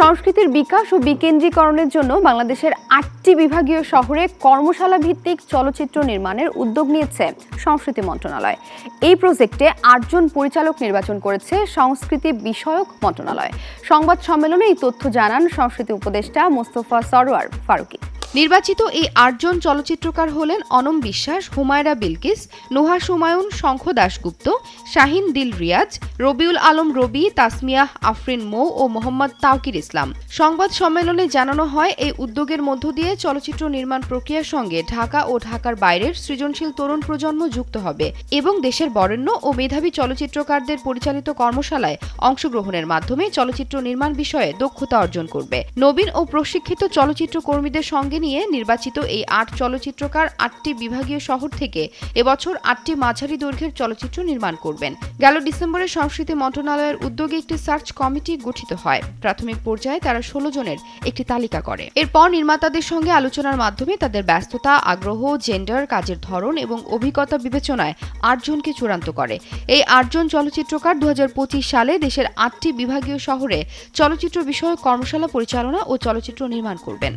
সংস্কৃতির বিকাশ ও বিকেন্দ্রীকরণের জন্য বাংলাদেশের আটটি বিভাগীয় শহরে কর্মশালা ভিত্তিক চলচ্চিত্র নির্মাণের উদ্যোগ নিয়েছে সংস্কৃতি মন্ত্রণালয়। এই প্রজেক্টে আটজন পরিচালক নির্বাচন করেছে সংস্কৃতি বিষয়ক মন্ত্রণালয়। সংবাদ সম্মেলনে এই তথ্য জানান সংস্কৃতি উপদেষ্টা মোস্তফা সরোয়ার ফারুকী। নির্বাচিত এই আটজন চলচ্চিত্রকার হলেন অনম বিশ্বাস, হুমায়রা বিলকিস, নোহা সুমায়ুন, শঙ্খ দাশগুপ্ত, শাহিন দিল রিয়াজ রবিউল আলম রবি তাসমিয়াহ আফরিন মৌ ও মোহাম্মদ তাওকির ইসলাম। সংবাদ সম্মেলনে জানানো হয়, এই উদ্যোগের মধ্য দিয়ে চলচ্চিত্র নির্মাণ প্রক্রিয়ার সঙ্গে ঢাকা ও ঢাকার বাইরের সৃজনশীল তরুণ প্রজন্ম যুক্ত হবে এবং দেশের বরেণ্য ও মেধাবী চলচ্চিত্রকারদের পরিচালিত কর্মশালায় অংশগ্রহণের মাধ্যমে চলচ্চিত্র নির্মাণ বিষয়ে দক্ষতা অর্জন করবে। নবীন ও প্রশিক্ষিত চলচ্চিত্র কর্মীদের সঙ্গে নিয়ে নির্বাচিত এই আট চলচ্চিত্রকার আটটি বিভাগীয় শহর থেকে এবছর আটটি মাঝারি দৈর্ঘ্যের চলচ্চিত্র নির্মাণ করবেন। গেল ডিসেম্বরে সংস্কৃতি মন্ত্রণালয়ের উদ্যোগে একটি সার্চ কমিটি গঠিত হয়। প্রাথমিক পর্যায়ে তারা ষোলো জনের একটি তালিকা করে। এরপর নির্মাতাদের সঙ্গে আলোচনার মাধ্যমে তাদের ব্যস্ততা, আগ্রহ, জেন্ডার, কাজের ধরন এবং অভিজ্ঞতা বিবেচনায় আটজনকে চূড়ান্ত করে। এই আটজন চলচ্চিত্রকার দু হাজার পঁচিশ সালে দেশের আটটি বিভাগীয় শহরে চলচ্চিত্র বিষয়ক কর্মশালা পরিচালনা ও চলচ্চিত্র নির্মাণ করবেন।